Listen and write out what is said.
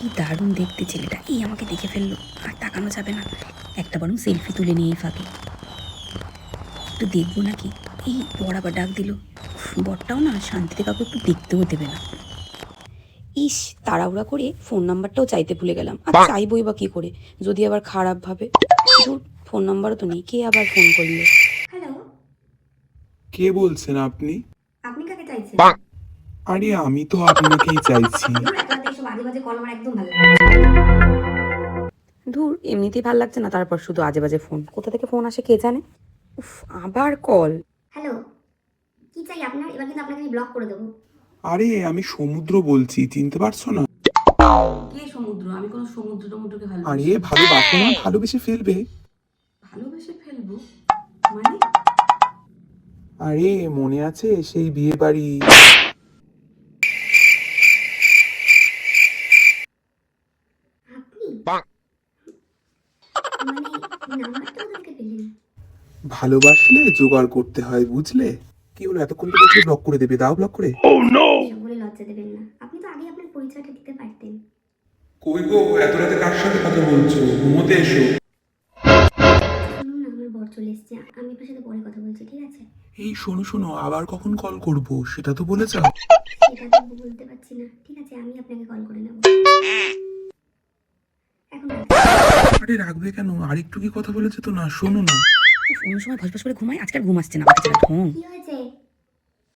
কি দারুণ দেখতে ছেলেটা। এই আমাকে দেখে ফেলল। আর তাকানো যাবে না। একটা বরং সেলফি তুলে নিয়ে ফাঁকে। একটু দেখব নাকি? এই বর আবার ডাক দিল। বরটাও না শান্তিতে কাউকে একটু দেখতেও দেবে না। ইস তাড়াহুড়া করে ফোন নাম্বারটাও চাইতে ভুলে গেলাম। আর চাইবই বা কি করে? যদি আবার খারাপ ভাবে। ফোন নাম্বারও তো নেই। কে আবার ফোন করল? হ্যালো কে বলছেন আপনি? আপনি কাকে চাইছেন? আরে আমি তো আপনাকেই চাইছি। আজে বাজে কল আমার একদম ভালো লাগে ধুর এমনিতেই ভালো লাগছে না তারপর শুধু আজে বাজে ফোন কোথা থেকে ফোন আসে কে জানে? উফ আবার কল হ্যালো কি চাই আপনার? এবার কিন্তু আপনাকে আমি ব্লক করে দেবো। আরে আমি সমুদ্র বলছি চিনতে পারছ না? কে সমুদ্র? আমি কোনো সমুদ্র টমুদ্রকে ভালো আরে ভালোবাসো না ভালোবেসে ফেলবে। ভালোবেসে ফেলব? মানে? আরে মনে আছে সেই বিয়ে বাড়ি আপনি মানে নাম্বারটা কোথা থেকে পেলেন ভালোবাসলে জোগাড় করতে হয় বুঝলে? কি হলো এতক্ষণ তো বলছি ব্লক করে দেবে দাও ব্লক করে। এসব বলে লজ্জা দেবেন না। আপনি তো আগে আপনার পরিচয়টা দিতে পারতেন। কই গো এত রাতে কার সাথে কথা বলছো? ঘুমোতে এসো। না চলে এসছে। আমি আপনার সাথে পরে কথা বলছি ঠিক আছে? এই শোনো শোনো আবার কখন কল করব? সেটা তো বলে যাও সেটা তো বলতে পারছি না। ঠিক আছে আমি আপনাকে কল করে নেব। আরে রাখবে কেন? আরেকটু কি কথা বলেছে তো? না শোনো না। অন্য সময় ভসভস করে ঘুমাই আজকাল ঘুম আসছে না ছাড়া ঢং কি হয়েছে?